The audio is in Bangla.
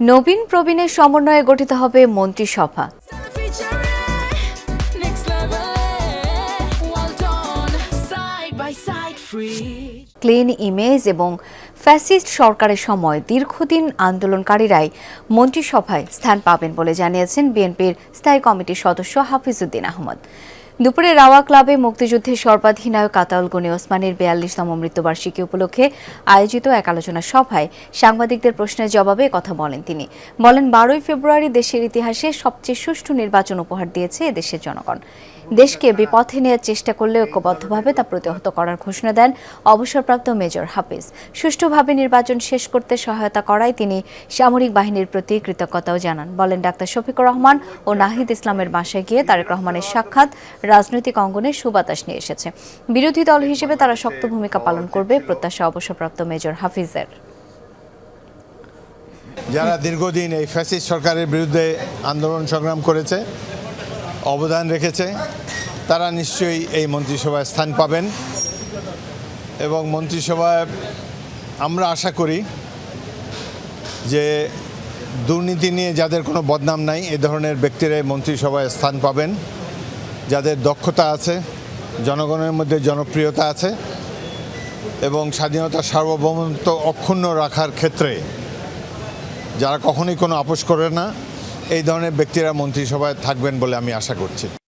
নবীন প্রবীণের সমন্বয়ে গঠিত হবে মন্ত্রিসভা. ক্লিন ইমেজ এবং ফ্যাসিস্ট সরকারের সময় দীর্ঘদিন আন্দোলনকারীরাই মন্ত্রিসভায় স্থান পাবেন বলে জানিয়েছেন বিএনপির স্থায়ী কমিটির সদস্য হাফিজউদ্দিন আহমদ দুপুরে রাওয়া ক্লাবে মুক্তিযুদ্ধের সর্বাধিনায়ক আতাউল গনি ওসমানের বিয়াল্লিশতম মৃত্যুবার্ষিকী উপলক্ষে আয়োজিত এক আলোচনা সভায় সাংবাদিকদের প্রশ্নের জবাবে কথা বলেন তিনি। বলেন, বারোই ফেব্রুয়ারি দেশের ইতিহাসে সবচেয়ে সুষ্ঠু নির্বাচন উপহার দিয়েছে এদেশের জনগণ। দেশকে বিপথে নেওয়ার চেষ্টা করলে ঐক্যবদ্ধভাবে তা প্রতিহত করার ঘোষণা দেন অবসরপ্রাপ্ত মেজর হাফিজ। সুষ্ঠুভাবে নির্বাচন শেষ করতে সহায়তা করায় তিনি সামরিক বাহিনীর প্রতি কৃতজ্ঞতাও জানান। বলেন, ডাক্তার শফিকুর রহমান ও নাহিদ ইসলামের বাসায় গিয়ে তারেক রহমানের সাক্ষাৎ রাজনৈতিক অঙ্গনে সুবাতাস নিয়ে এসেছে। বিরোধী দল হিসেবে তারা শক্ত ভূমিকা পালন করবে প্রত্যাশা অবসরপ্রাপ্ত মেজর হাফিজের। যারা দীর্ঘদিন এই ফ্যাসিস্ট সরকারের বিরুদ্ধে আন্দোলন সংগ্রাম করেছে অবদান রেখেছে তারা নিশ্চয়ই এই মন্ত্রিসভায় স্থান পাবেন। এবং মন্ত্রিসভায় আমরা আশা করি যে দুর্নীতি নিয়ে যাদের কোনো বদনাম নাই এ ধরনের ব্যক্তিরা এই মন্ত্রিসভায় স্থান পাবেন। যাদের দক্ষতা আছে, জনগণের মধ্যে জনপ্রিয়তা আছে এবং স্বাধীনতা সার্বভৌমত্ব অক্ষুণ্ণ রাখার ক্ষেত্রে যারা কখনোই কোনো আপোষ করে না, এই ধরনের ব্যক্তিরা মন্ত্রিসভায় থাকবেন বলে আমি আশা করছি।